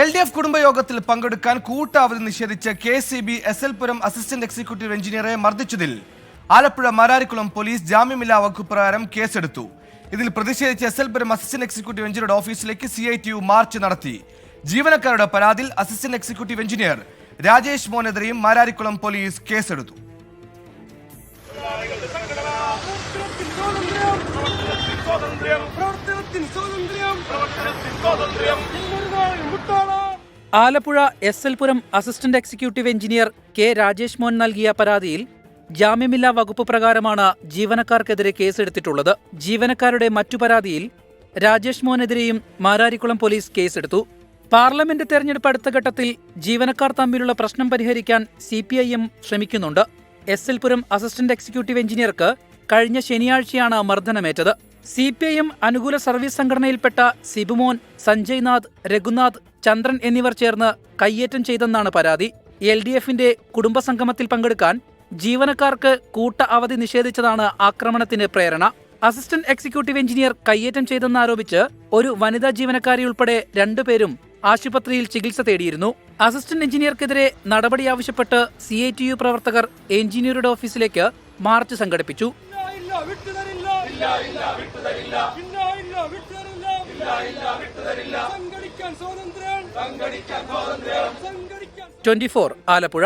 L D F കുടുംബയോഗത്തിൽ പങ്കെടുക്കാൻ കൂട്ടാവധി നിഷേധിച്ച് K C B S L Puram assistant executive എഞ്ചിനീയറെ മർദ്ദിച്ചതിൽ ആലപ്പുഴ മരാരിക്കുളം പോലീസ് ജാമ്യമില്ലാ വകുപ്പ് പ്രകാരം കേസെടുത്തു. ഇതിൽ പ്രതിഷേധിച്ച് S L Puram assistant executive എഞ്ചിനീയറുടെ ഓഫീസിലേക്ക് C I T U march നടത്തി. ജീവനക്കാരുടെ പരാതിയിൽ അസിസ്റ്റന്റ് എക്സിക്യൂട്ടീവ് എഞ്ചിനീയർ രാജേഷ് മോനെതിരെയും മാരാരിക്കുളം പോലീസ് കേസെടുത്തു. സ്വാതന്ത്ര്യം. Alappuzha S L Puram assistant executive engineer K Rajesh Mon നൽകിയ പരാതിയിൽ ജാമ്യമില്ലാ വകുപ്പ് പ്രകാരമാണ് ജീവനക്കാർക്കെതിരെ കേസെടുത്തിട്ടുള്ളത്. ജീവനക്കാരുടെ മറ്റു പരാതിയിൽ രാജേഷ് മോനെതിരെയും മാരാരിക്കുളം പോലീസ് കേസെടുത്തു. പാർലമെന്റ് തെരഞ്ഞെടുപ്പ് അടുത്ത ഘട്ടത്തിൽ ജീവനക്കാർ തമ്മിലുള്ള പ്രശ്നം പരിഹരിക്കാൻ സി പി ഐ എം ശ്രമിക്കുന്നുണ്ട്. S L Puram assistant executive എഞ്ചിനീയർക്ക് കഴിഞ്ഞ ശനിയാഴ്ചയാണ് മർദ്ദനമേറ്റത്. സി പി ഐ എം അനുകൂല സർവീസ് സംഘടനയിൽപ്പെട്ട സിബുമോൻ സഞ്ജയ് നാഥ് രഘുനാഥ് ചന്ദ്രൻ എന്നിവർ ചേർന്ന് കയ്യേറ്റം ചെയ്തെന്നാണ് പരാതി. എൽ ഡി എഫിന്റെ കുടുംബസംഗമത്തിൽ പങ്കെടുക്കാൻ ജീവനക്കാർക്ക് കൂട്ട അവധി നിഷേധിച്ചതാണ് ആക്രമണത്തിന് പ്രേരണ. അസിസ്റ്റന്റ് എക്സിക്യൂട്ടീവ് എഞ്ചിനീയർ കയ്യേറ്റം ചെയ്തെന്നാരോപിച്ച് ഒരു വനിതാ ജീവനക്കാരി ഉൾപ്പെടെ രണ്ടുപേരും ആശുപത്രിയിൽ ചികിത്സ തേടിയിരുന്നു. അസിസ്റ്റന്റ് എഞ്ചിനീയർക്കെതിരെ നടപടി ആവശ്യപ്പെട്ട് സി ഐ ടി യു പ്രവർത്തകർ എഞ്ചിനീയറുടെ ഓഫീസിലേക്ക് മാർച്ച് സംഘടിപ്പിച്ചു. സ്വാതന്ത്ര്യം. സംഘടിക്കാൻ ഫോർ ട്വന്റി ആലപ്പുഴ